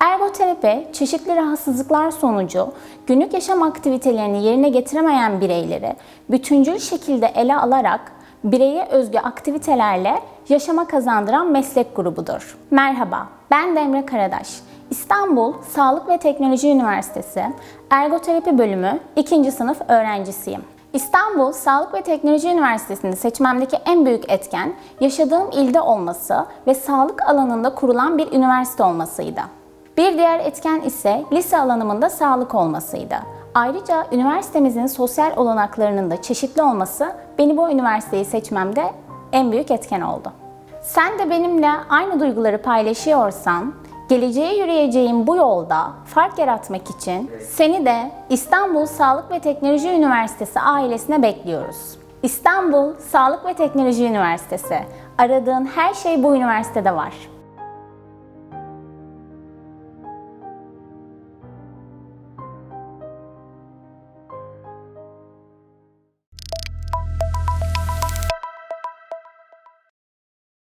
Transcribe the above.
Ergoterapi, çeşitli rahatsızlıklar sonucu günlük yaşam aktivitelerini yerine getiremeyen bireyleri bütüncül şekilde ele alarak bireye özgü aktivitelerle yaşama kazandıran meslek grubudur. Merhaba, ben Demre Karadaş. İstanbul Sağlık ve Teknoloji Üniversitesi Ergoterapi Bölümü 2. sınıf öğrencisiyim. İstanbul Sağlık ve Teknoloji Üniversitesi'nde seçmemdeki en büyük etken yaşadığım ilde olması ve sağlık alanında kurulan bir üniversite olmasıydı. Bir diğer etken ise lise alanımında sağlık olmasıydı. Ayrıca üniversitemizin sosyal olanaklarının da çeşitli olması beni bu üniversiteyi seçmemde en büyük etken oldu. Sen de benimle aynı duyguları paylaşıyorsan, geleceğe yürüyeceğin bu yolda fark yaratmak için seni de İstanbul Sağlık ve Teknoloji Üniversitesi ailesine bekliyoruz. İstanbul Sağlık ve Teknoloji Üniversitesi. Aradığın her şey bu üniversitede var.